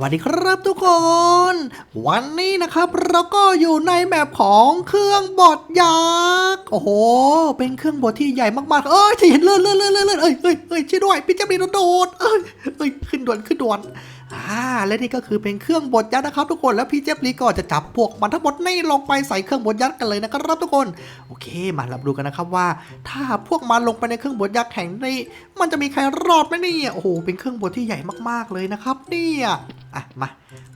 วัสดีครับทุกคน วันนี้นะครับเราก็อยู่ในแมปของเครื่องบดยักษ์โอ้โห เป็นเครื่องบดที่ใหญ่มากๆ เอ้ยที่เห็นเลื่อนเลื่อนเลื่อนเลื่อนเอ้ยเอ้ยเอ้ยช่วยด้วยพี่เจ้าบีโดดเอ้ยเอ้ยขึ้นด่วนขึ้นด่วนอ่าและนี่ก็คือเป็นเครื่องบดยักษ์นะครับทุกคนแล้วพี่เจฟลีก็จะจับพวกมันทั้งหมดนี่ลงไปใส่เครื่องบดยักษ์กันเลยนะครับทุกคนโอเค มารับดูกันนะครับว่า ถ้าพวกมันลงไปในเครื่องบดยักษ์แห่งนี้มันจะมีใครรอดไหมเนี่ยโอ้โหเป็นเครื่องบดที่ใหญ่มากๆเลยนะครับเนี่ย อะมา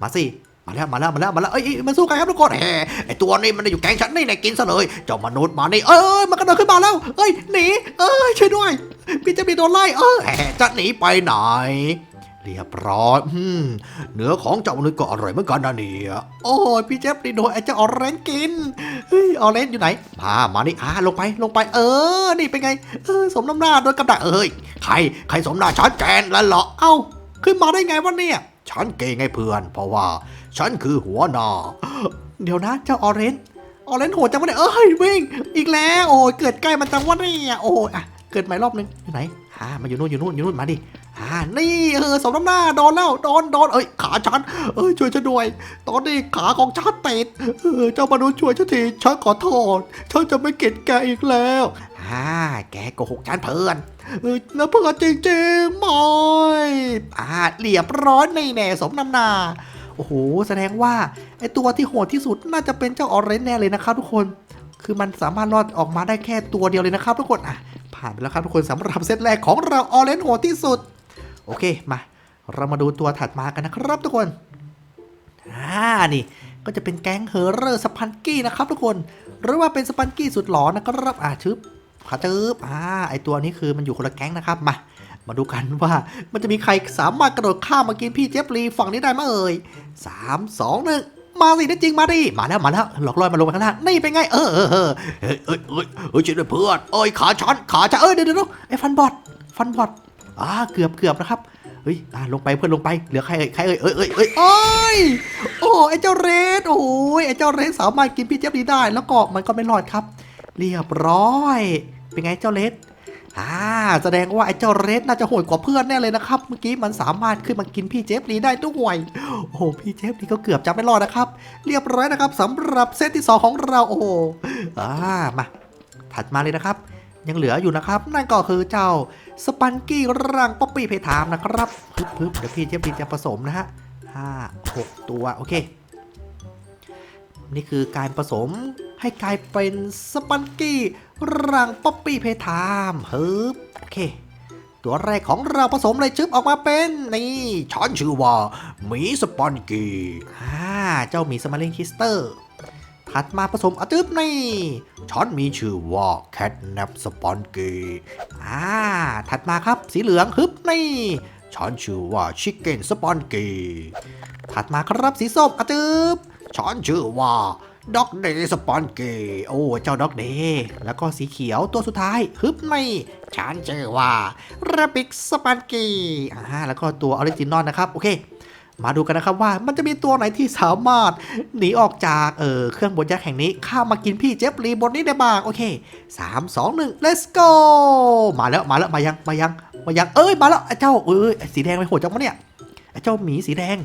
มาสิมาแล้วมาแล้วมาแล้วมาแล้วเอ้ยเอ้ยมาสู้กันครับทุกคนแหมไอตัวนี้มันอยู่แกงฉันนี่นายกินซะเลยเจ้ามนุษย์มานี่เอ้ยมันกระโดดขึ้นมาแล้วเอ้ยหนีเอ้ยช่วยด้วยพี่จะมีโดนไล่เออแหมจะหนีไปไหนเรียบร้อยอืมเนื้อของเจ้ามนุษย์ก็อร่อยเหมือนกันนะเนี่ยโอ้ยพี่เจฟนี่โดนไอ้เจ้าออเรนจ์กินเฮ้ยออเรนจ์อยู่ไหนมามานี่อ่าลงไปลงไป เออ นี่เป็นไงเออสมน้ำหน้าโดนกับดักเอ้ยใคร ใครสมหน้าฉันแกนแล้วเหรอเอ้าขึ้นมาได้ไงวะเนี่ย ฉันเก่งไงเพื่อน เพราะว่า ฉันคือหัวหน้าเดี๋ยวนะเจ้าออเรนจ์ออเรนจ์โหดจังวะเนี่ยเอ้ยวิ่งอีกแล้ว โอ้ยเกิดใกล้มันจังวะเนี่ยโอ้ยอะเกิดใหม่รอบนึงอยู่ไหนอ่ามาอยู่นู่นอยู่นู่นอยู่นู่นมาดิ อ่านี่เออสมน้ำหน้าโดนแล้วโดนโดนเอ้ยขาฉันเอ้ยช่วยฉันด้วย ตอนนี้ขาของฉันติดเออเจ้ามนุษย์ช่วยฉันทีฉันขอโทษฉันจะไม่เกลียดแกอีกแล้วอ่าแกโกหกฉันเพื่อนเออนะเพื่อนจริงๆมอยอ่าเรียบร้อยในแน่สมน้ำหน้าโอ้โหแสดงว่าไอตัวที่โหดที่สุดน่าจะเป็นเจ้าออเรนแน่เลยนะครับทุกคน คือมันสามารถรอดออกมาได้แค่ตัวเดียวเลยนะครับทุกคนอะผ่านไปแล้วครับทุกคนสำหรับเซตแรกของเราออเรนโหดที่สุด โอเคมา เรามาดูตัวถัดมากันนะครับทุกคนอ่านี่ก็จะเป็นแก๊งเฮอร์เรอร์สปันกี้นะครับทุกคนหรือว่าเป็นสปันกี้สุดหลอนนะครับอ่าชึบขาจึบอ่าไอตัวนี้คือมันอยู่คนละแก๊งนะครับมามาดูกันว่ามันจะมีใครสามารถกระโดดข้ามมากินพี่เจฟรีฝั่งนี้ได้ไหมเอ่ยสามสองหนึ่งมาสิได้จริงมาดิมาแล้วมาแล้วหลอกลอยมาลงมาข้างล่างนี่เป็นไง เออเออเออเฮ้ยเอ้ยเอ้ยเฮ้ยช่วยด้วยเพื่อนเอ้ยขาฉันขาฉันเอ้ยเดี๋ยวเดี๋ยวไอ้ฟันบอดฟันบอด อ่าเกือบเกือบนะครับเฮ้ยอ่าลงไปเพื่อนลงไปเหลือใครเอ่ยใครเอ่ยเอ้ยเอ้ยเอ้ยโอ้ยโอ้ไอ้เจ้าเรดโอ้ยไอ้เจ้าเรดสามารถกินพี่เจี๊ยบนี้ได้ แล้วก็มันก็ไม่รอดครับ เรียบร้อย เป็นไงเจ้าเรดอ่าแสดงว่าไอ้เจ้าเรดน่าจะโหดกว่าเพื่อนแน่เลยนะครับ เมื่อกี้มันสามารถขึ้นมากินพี่เจฟรีได้ด้วยโอ้โหพี่เจฟรีก็เกือบจะไม่รอดนะครับ เรียบร้อยนะครับสำหรับเซตที่สองของเราโอ้โหอ่ามาถัดมาเลยนะครับ ยังเหลืออยู่นะครับ นั่นก็คือเจ้า สปันกี้ร่างป๊อปปี้เพทามนะครับพึบพึบเดี๋ยวพี่เจฟรีจะผสมนะฮะห้าหกตัว โอเค นี่คือการผสมให้กลายเป็นสปันกี้ร่างป๊อปปี้เพทามฮึบโอเค ตัวแรกของเราผสมเลยชึบออกมาเป็นนี่ฉันชื่อว่าหมีสปันกี้อ่าเจ้าหมีสมาร์ลิงคิสเตอร์ ถัดมาผสมอะตึบนี่ฉันมีชื่อว่าแคทแนปสปอนกีอ่าถัดมาครับสีเหลืองฮึบนี่ฉันชื่อว่าชิคเก้นสปอนกีถัดมาครับสีส้มอะตึบฉันชื่อว่าด็อกเดย์สปอนกีโอ้เจ้าด็อกเดย์แล้วก็สีเขียวตัวสุดท้ายฮึบนี่ฉันชื่อว่าราบิกสปอนกีอ่าแล้วก็ตัวออริจินอลนะครับ โอเค มาดูกันนะครับว่ามันจะมีตัวไหนที่สามารถหนีออกจากเออเครื่องบดยักษ์แห่งนี้ข้ามมากินพี่เจฟรีบนนี้ได้บ้างโอเคสามสองหนึ่ง let's go มาแล้วมาแล้วมายังมายังมายังเอ้ยมาแล้วไอ้เจ้าเอ้ยสีแดงไปโหดจังวะเนี่ยไอ้เจ้าหมีสีแดง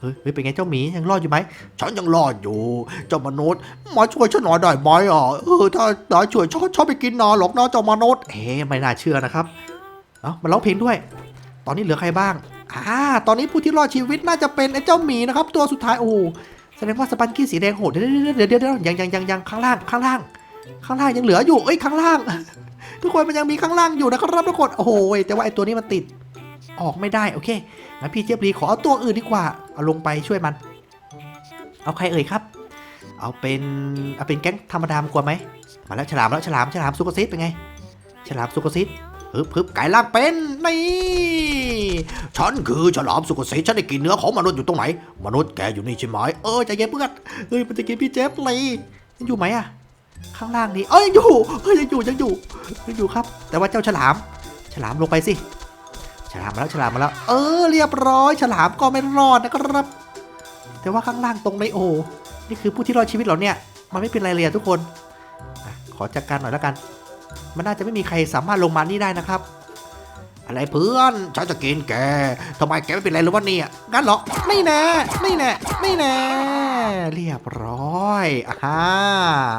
เฮ้ยเฮ้ยเป็นไงเจ้าหมียังรอดอยู่ไหมฉันยังรอดอยู่ เจ้ามนุษย์มาช่วยฉันหน่อยได้ไหมอะเออถ้านายช่วยชอบชอบไปกินนาหรอกนะเจ้ามนุษย์เอ๊ะไม่น่าเชื่อนะครับเอ้ามาร้องเพลงด้วย ตอนนี้เหลือใครบ้าง อ่า ตอนนี้ผู้ที่รอดชีวิตน่าจะเป็นไอ้เจ้าหมีนะครับ ตัวสุดท้ายโอ้แสดงว่าสปันกี้สีแดงโหดเดี๋ยวเดี๋ยวเดี๋ยวเดี๋ยวยังยังยังยังข้างล่างข้างล่าง ข้างล่างยังเหลืออยู่เอ้ยข้างล่าง ทุกคนมันยังมีข้างล่างอยู่นะครับทุกคนโอ้โหแต่ว่าไอ้ตัวนี้มันติดออกไม่ได้โอเคงั้นพี่เจี๊ยบรีขอเอาตัวอื่นดีกว่าเอาลงไปช่วยมัน เอาใครเอ่ยครับ เอาเป็นเอาเป็นแก๊งธรรมดามากว่าไหมมาแล้วฉลามแล้วฉลามฉลามซูเปอร์ซิสเป็นไง ฉลามซูเปอร์ซิส ฮึบฮึบไก่ล่างเป็นนี่ฉันคือฉลามสุกเสฉันได้กินเนื้อของมนุษย์อยู่ตรงไหน มนุษย์แกอยู่นี่ใช่ไหมเออใจเย็นเพื่อนเฮ้ยมันจะกินพี่เจฟเลยยังอยู่ไหมอะข้างล่างนี่เอ้ยยังอยู่เฮ้ยยังอยู่ยังอยู่ยังอยู่ครับ แต่ว่าเจ้าฉลาม ฉลามลงไปสิฉลามมาแล้วฉลามมาแล้ว เออเรียบร้อย ฉลามก็ไม่รอดนะครับ แต่ว่าข้างล่างตรงในโอนี่คือผู้ที่รอดชีวิตเหรอเนี่ยมันไม่เป็นไรเลยทุกคน ขอจัดการหน่อยแล้วกัน มันน่าจะไม่มีใครสามารถลงมานี่ได้นะครับ อะไรเพื่อนฉันจะกินแกทำไมแกไม่เป็นไรหรือวะเนี่ยงั้นเหรอไม่แน่ไม่แน่ไม่แน่เรียบร้อยอ่าฮะ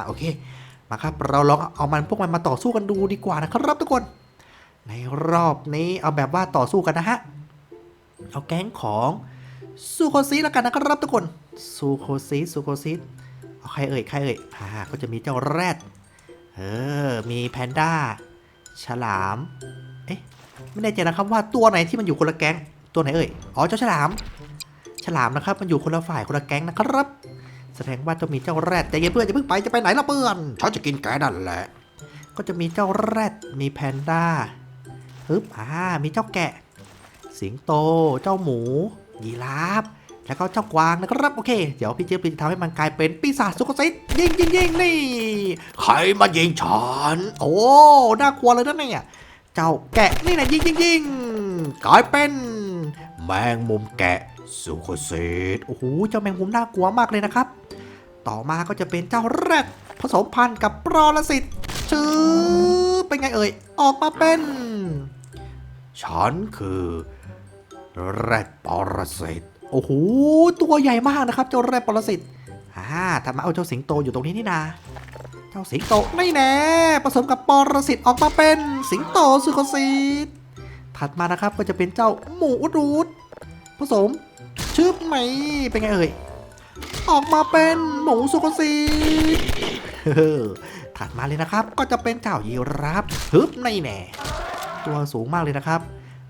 โอเคมาครับ เราลองเอามันพวกมันมาต่อสู้กันดูดีกว่านะครับทุกคน ในรอบนี้เอาแบบว่าต่อสู้กันนะฮะเอาแก๊งของซูโคซีแล้วกันนะครับทุกคนซูโคซีซูโคซีเอาใครเอ่ยใครเอ่ยอ่าก็จะมีเจ้าแรด เออ มีแพนด้า ฉลาม เอ๊ะ ไม่แน่ใจนะครับว่าตัวไหนที่มันอยู่คนละแก๊ง ตัวไหนเอ่ย อ๋อ เจ้าฉลาม ฉลามนะครับ มันอยู่คนละฝ่ายคนละแก๊งนะครับ แสดงว่าจะมีเจ้าแรดแต่อย่าเพื่อนจะเพิ่งไปจะไปไหนล่ะเพื่อนฉันจะกินแกนั่นแหละ ก็จะมีเจ้าแรด มีแพนด้าฮึบอ่า มีเจ้าแกะ สิงโต เจ้าหมู ยีราฟ แล้วก็เจ้ากวางนะครับโอเค เดี๋ยวพี่เจี๊ยบจะทำให้มันกลายเป็นปีศาจสุกซิตยิงยิงยิงนี่ใครมายิงฉันโอ้น่ากลัวเลยนะเนี่ยเจ้าแกะนี่นะยิงยิงยิงกลายเป็น แมงมุมแกะสุกซิตโอ้โหเจ้าแมงมุมน่ากลัวมากเลยนะครับ ต่อมาก็จะเป็นเจ้าแรดผสมพันธุ์กับปรสิตชื่อเป็นไงเอ่ยออกมาเป็นฉันคือแรดปรสิต โอ้โหตัวใหญ่มากนะครับเจ้าแรดปรสิตอ่าทำไมเอาเจ้าสิงโตอยู่ตรงนี้นี่นาเจ้าสิงโตไม่แน่ผสมกับปรสิตออกมาเป็นสิงโตสุโคซิตถัดมานะครับก็จะเป็นเจ้าหมูอุดรูดผสมชื่อไหมเป็นไงเอ่ยออกมาเป็นหมูสุโคซิตเฮ้อถัดมาเลยนะครับ ก็จะเป็นเจ้ายีราฟฮึบในแน่ ตัวสูงมากเลยนะครับ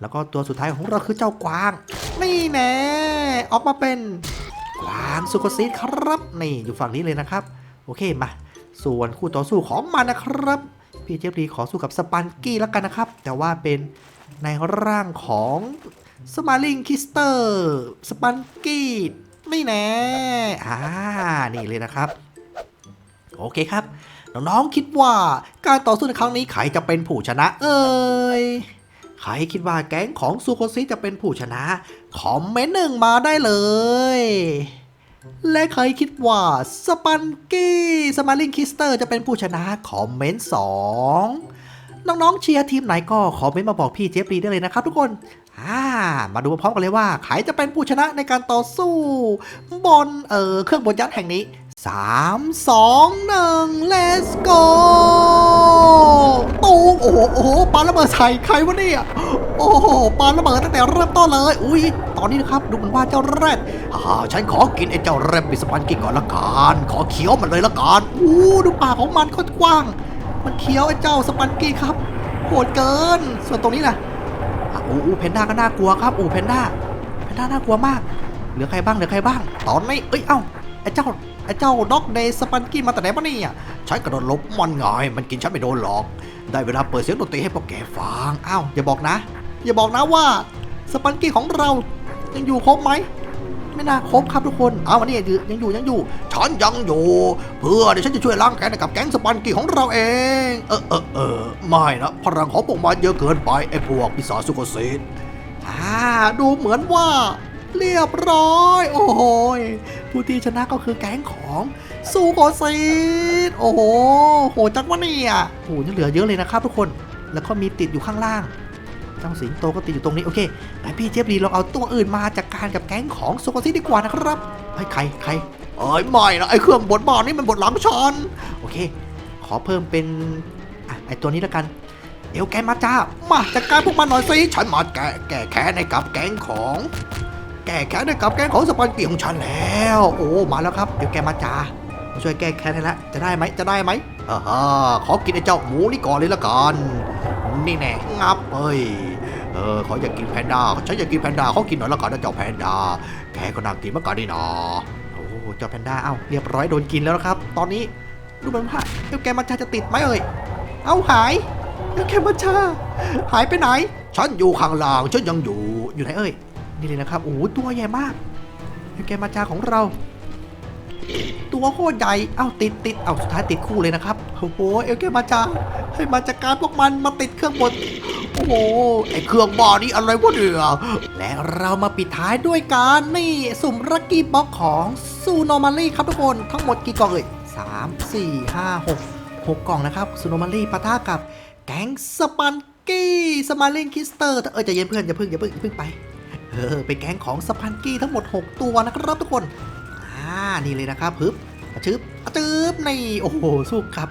แล้วก็ตัวสุดท้ายของเราคือเจ้ากวาง นี่แน่ออกมาเป็นกวางสุโคซิตครับ นี่อยู่ฝั่งนี้เลยนะครับ โอเคมา ส่วนคู่ต่อสู้ของมันนะครับ พี่เจฟรีขอสู้กับสปันกี้แล้วกันนะครับ แต่ว่าเป็นในร่างของสมาลิงคิสเตอร์สปันกี้นี่แน่อ่านี่เลยนะครับ โอเคครับ น้องๆคิดว่าการต่อสู้ในครั้งนี้ใครจะเป็นผู้ชนะ เอ่ยใครคิดว่าแก๊งของซูโคซิจะเป็นผู้ชนะ คอมเมนต์หนึ่งมาได้เลย และใครคิดว่าสปันกี้สมาลิงคิสเตอร์จะเป็นผู้ชนะคอมเมนต์สองน้องๆเชียร์ทีมไหนก็คอมเมนต์มาบอกพี่เจฟรีได้เลยนะครับทุกคนอ่ามาดูพร้อมกันเลยว่าใครจะเป็นผู้ชนะในการต่อสู้ บนเอ่อเครื่องบนยัดแห่งนี้ 3 2 1 let's go ตูมโอ้โหโอ้โหปาระเบิดใส่ใครวะเนี่ย โอ้โหปาระเบิดตั้งแต่เริ่มต้นเลย อุ้ย ตอนนี้นะครับ ดูเหมือนว่าเจ้าแรดอ่าฉันขอกินไอ้เจ้าแรดบิสปันกินก่อนละกัน ขอเคี้ยวมันเลยละกัน อู้ดูปากของมันก็กว้าง มันเคี้ยวไอ้เจ้าสปันกี้ครับโหดเกิน ส่วนตรงนี้นะอะอู้อู้เพนด้าก็น่ากลัวครับ อู้เพนด้า เพนด้าน่ากลัวมาก เหลือใครบ้าง เหลือใครบ้าง ตอนนี้ เอ้ย เอ้า ไอ้เจ้า ไอ้เจ้าด็อกเดย์สปันกี้มาแต่ไหนมาเนี่ยฉันกระโดดลบมันไงมันกินฉันไม่โดนหรอก ได้เวลาเปิดเสียงดนตรีให้พวกแกฟังอ้าวอย่าบอกนะ อย่าบอกนะว่าสปันกี้ของเรายังอยู่ครบไหมไม่น่าครบครับทุกคน เอาวันนี้ยังอยู่ยังอยู่ ฉันยังอยู่ เพื่อเดี๋ยวฉันจะช่วยล้างแค้นกับแก๊งสปันกี้ของเราเอง เออเออเออไม่นะพลังของพวกมันเยอะเกินไปไอ้พวกปีศาจสุกเซนอ่าดูเหมือนว่า เรียบร้อย โอ้โหยผู้ที่ชนะก็คือแก๊งของซูโกซีดโอ้โหโหจังวะเนี่ยโหยังเหลือเยอะเลยนะครับทุกคนแล้วก็มีติดอยู่ข้างล่างเจ้าสิงโตก็ติดอยู่ตรงนี้โอเคไหนพี่เจฟรีลองเอาตัวอื่นมาจัดกการกับแก๊งของซูโกซีดีกว่านะครับเฮ้ใครใครเอ้ยไม่นะไอ้เครื่องบดบ้านนี่มันบดหลังฉันโอเค ขอเพิ่มเป็นอะไอ้ตัวนี้แล้วกันเอวแกมาจ้ามาจัดการพวกมันหน่อยสิฉันมาแก้แก้แค้นให้กับแก๊งของ แก้แค้นให้กับแก๊งของสปันปีของฉันแล้ว โอ้มาแล้วครับเดี๋ยวแกมาจามาช่วยแก้แค้นให้ละจะได้ไหมจะได้ไหมอ่าฮะขอกินไอ้เจ้าหมูนี่ก่อนเลยละกันนี่แน่งับเอ้ยเออเขาอยากกินแพนด้าฉันอยากกินแพนด้าเขากินหน่อยละกันนะเจ้าแพนด้าแกก็น่ากินมือนกันนี่นาโอ้เจ้าแพนด้าเอ้าเรียบร้อยโดนกินแล้วนะครับ ตอนนี้ดูเหมือนว่าเจ้าแกมาจาจะติดไหมเอ่ยเอ้าหายเจ้าแกมาจาหายไปไหน ฉันอยู่ข้างล่างฉันยังอยู่อยู่ไหนเอ่ย นี่เลยนะครับ โอ้โหตัวใหญ่มากเจ้าแกมาจาของเรา ตัวโคตรใหญ่ เอ้าติดติดเอ้าสุดท้ายติดคู่เลยนะครับ โอ้โห เอลเกมาจาให้มาจัดการพวกมันมาติดเครื่องบดโอ้โห ไอเครื่องบ้านี่อะไรวะเนี่ยและเรามาปิดท้ายด้วยการนี่สุ่มลักกี้บ็อกของซูโนมารี่ครับทุกคน ทั้งหมดกี่กล่องเอ่ยสามสี่ห้าหกหกกล่องนะครับซูโนมารี่ปะทะกับแก๊งสปันกี้สมาลิงคิสเตอร์เออจะเย็นเพื่อนอย่าเพิ่งอย่าเพิ่งอย่าเพิ่งไป เออเป็นแก๊งของสปันกี้ทั้งหมด 6 ตัวนะครับทุกคน อ่า นี่เลยนะครับฮึบอะชึบอะจึบนี่โอ้โห สู้ครับ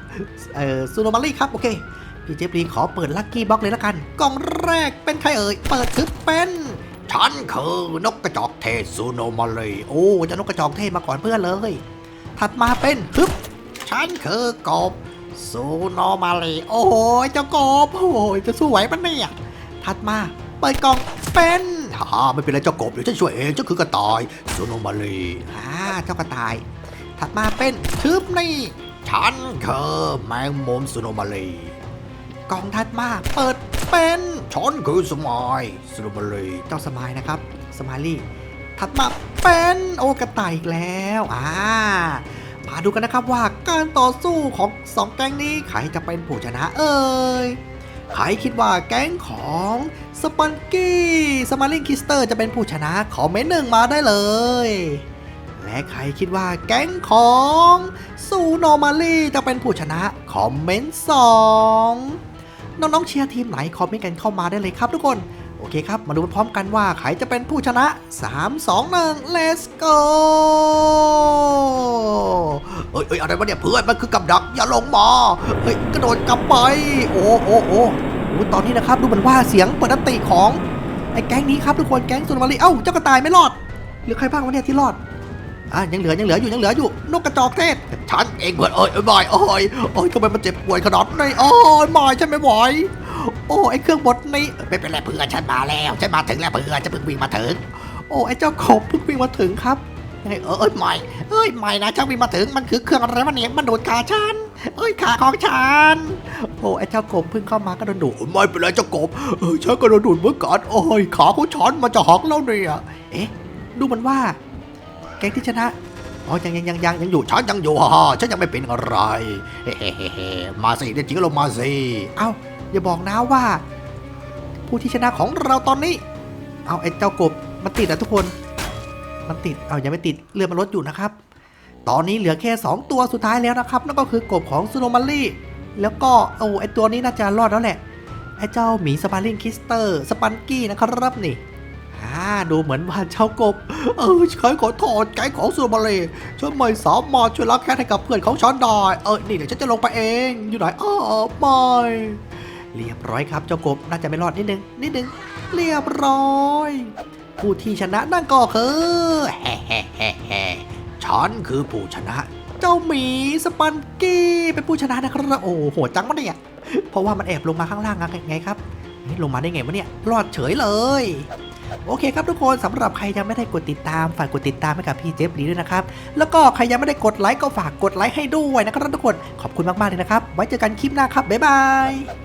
เอ่อซูโนมารีครับ โอเค พี่เจฟรีขอเปิดลัคกี้บ็อกเลยละกัน กล่องแรกเป็นใครเอ่ย เปิดทึบเป็นฉันคือนกกระจอกเทศซูโนมารีโอ้จะนกกระจอกเทศมาก่อนเพื่อนเลย ถัดมาเป็นฮึบฉันคือกบซูโนมารีโอ้โหเจ้ากบโอ้โหจะสู้ไหวปะเนี่ย ถัดมาเปิดกล่องเป็น ฮ่าไม่เป็นไรเจ้ากบเดี๋ยวฉันช่วยเองเจ้าคือกระต่ายซูโนมารีอ่าเจ้ากระต่าย ถัดมาเป็นทึบนี่ฉันคือแมงมุมซูโนมารีกล่องถัดมาเปิดเป็นฉันคือสมายซูโนมารีเจ้าสมายนะครับ สมายลี่ถัดมาเป็นโอกระต่ายอีกแล้วอ่ามาดูกันนะครับว่าการต่อสู้ของสองแก๊งนี้ใครจะเป็นผู้ชนะเอ่ย ใครคิดว่าแก๊งของสปันกี้สมาริงคิสเตอร์จะเป็นผู้ชนะคอมเมนต์หนึ่งมาได้เลย และใครคิดว่าแก๊งของซูโนมารีจะเป็นผู้ชนะคอมเมนต์สองน้องๆเชียร์ทีมไหนคอมเมนต์กันเข้ามาได้เลยครับทุกคน อเคครับ มาดูพร้อมกันว่าใครจะเป็นผู้ชนะ 3 2 1 let's go เอ้ยเอ้ยอะไรวะเนี่ยเพื่อนมันคือกับดักอย่าลงมาเฮ้ยกระโดดกลับไปโอ้โอ้โอ้ตอนนี้นะครับดูเหมือนว่าเสียงเปิดนติของไอ้แก๊งนี้ครับทุกคนแก๊งสุนมารีเอ้าเจ้ากระต่ายไม่รอดเหลือใครบ้างวะเนี่ยที่รอดอะยังเหลือยังเหลืออยู่ยังเหลืออยู่นกกระจอกเทศฉันเองเพื่อนเอ้ยเอ้ยบอยโอ้ยโอ้ยทำไมมันเจ็บป่วยขนาดนี้โอ้ยบอยฉันไม่ไหว โอ้ไอ้เครื่องบดนี้ไม่เป็นไรเพื่อนฉันมาแล้วฉันมาถึงแล้วเพื่อนจะเพิ่งวิ่งมาถึง โอ้ไอ้เจ้าขบเพิ่งวิ่งมาถึงครับเอ้ยเอ้ยไม่เอ้ยไม่นะเจ้าวิ่งมาถึงมันคือเครื่องอะไรวะเนี่ยมันดูดขาฉันเอ้ยขาของฉันโอ้ไอ้เจ้ากบเพิ่งเข้ามาก็โดนดูดไม่เป็นไรเจ้ากบเออฉันก็โดนดูดเหมือนกันโอ้ยขาของฉันมันจะหักแล้วเนี่ยเอ๊ะดูมือนว่า แก๊งที่ชนะอ๋อยังยังยังยังยังอยู่ฉันยังอยู่ฮ่าฮ่าฉันยังไม่เป็นอะไรเฮ้เฮ้เฮ้มาสิเดี๋ยวจริงลงมาสิเอ้า อย่าบอกนะว่า ผู้ที่ชนะของเราตอนนี้ เอาไอ้เจ้ากบมันติดอะทุกคน มันติด เอายังไม่ติดเรือมันลดอยู่นะครับ ตอนนี้เหลือแค่ 2 ตัวสุดท้ายแล้วนะครับ นั่นก็คือกบของซูโนมารี่แล้วก็โอ้ไอตัวนี้น่าจะรอดแล้วแหละ ไอเจ้าหมีสปาริงคิสเตอร์สปันกี้นะครับนี่อ่าดูเหมือนว่าเจ้ากบ เออฉันขอโทษแก๊งของซูโนมารี่ฉันไม่สามารถช่วยรับแค้นให้กับเพื่อนของฉันได้ เออ นี่เดี๋ยวฉันจะลงไปเอง อยู่ไหนอ้อไม่ เรียบร้อยครับเจ้ากบน่าจะไม่รอดนิดนึงนิดนึงเรียบร้อย ผู้ที่ชนะนั่นก็คือแฮ่แฮ่แฮ่แฮ่ฉันคือผู้ชนะ เจ้าหมีสปันกี้เป็นผู้ชนะนะครับโอ้โหจังวะเนี่ยเพราะว่ามันแอบลงมาข้างล่างไงครับลงมาได้ไงวะเนี่ยรอดเฉยเลยโอเคครับทุกคนสำหรับใครยังไม่ได้กดติดตามฝากกดติดตามให้กับพี่เจฟลีด้วยนะครับ แล้วก็ใครยังไม่ได้กดไลค์ก็ฝากกดไลค์ให้ด้วยนะครับทุกคนขอบคุณมากๆเลยนะครับ ไว้เจอกันคลิปหน้าครับบ๊ายบาย